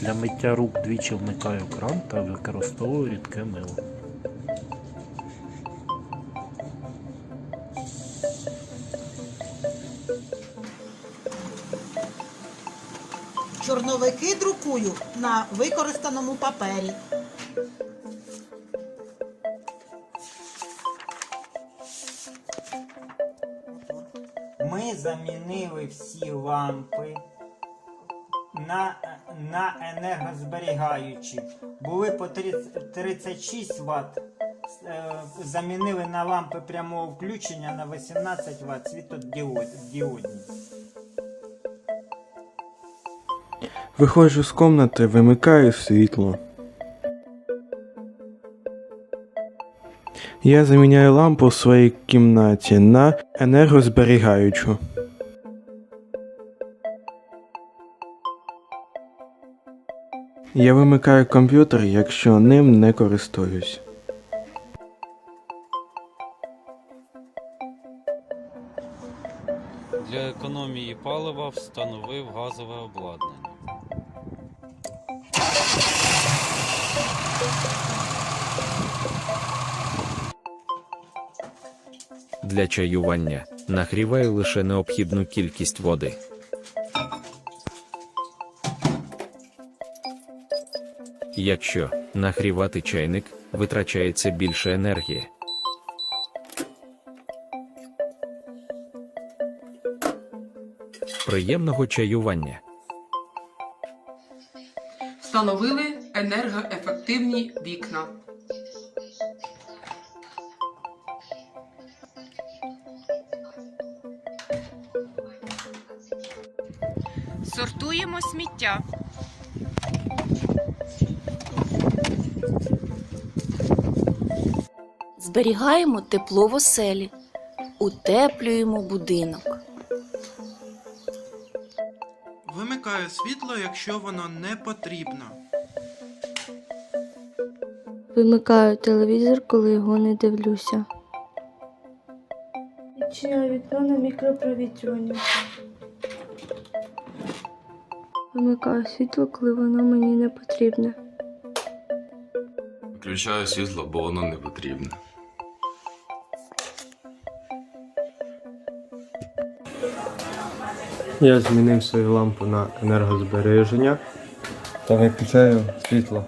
Для миття рук двічі вмикаю кран та використовую рідке мило. Чорновики друкую на використаному папері. Ми замінили всі лампи на, на енергозберігаючі. Були по 36 Вт. Замінили на лампи прямого включення на 18 Вт світодіодні. Виходжу з комнати, вимикаю світло. Я заміняю лампу в своїй кімнаті на енергозберігаючу. Я вимикаю комп'ютер, якщо ним не користуюсь. Для економії палива встановив газове обладнання. Для чаювання нагріваю лише необхідну кількість води. Якщо нагрівати чайник, витрачається більше енергії. Приємного чаювання. Встановили енергоефективні вікна. Сортуємо сміття. Зберігаємо тепло в оселі, утеплюємо будинок. Вимикаю світло, якщо воно не потрібно. Вимикаю телевізор, коли його не дивлюся. Відчиняю вікно на мікропровітрювання. Вимикаю світло, коли воно мені не потрібне. Включаю світло, бо воно не потрібне. Я змінив свою лампу на енергозбереження та виключаю світло.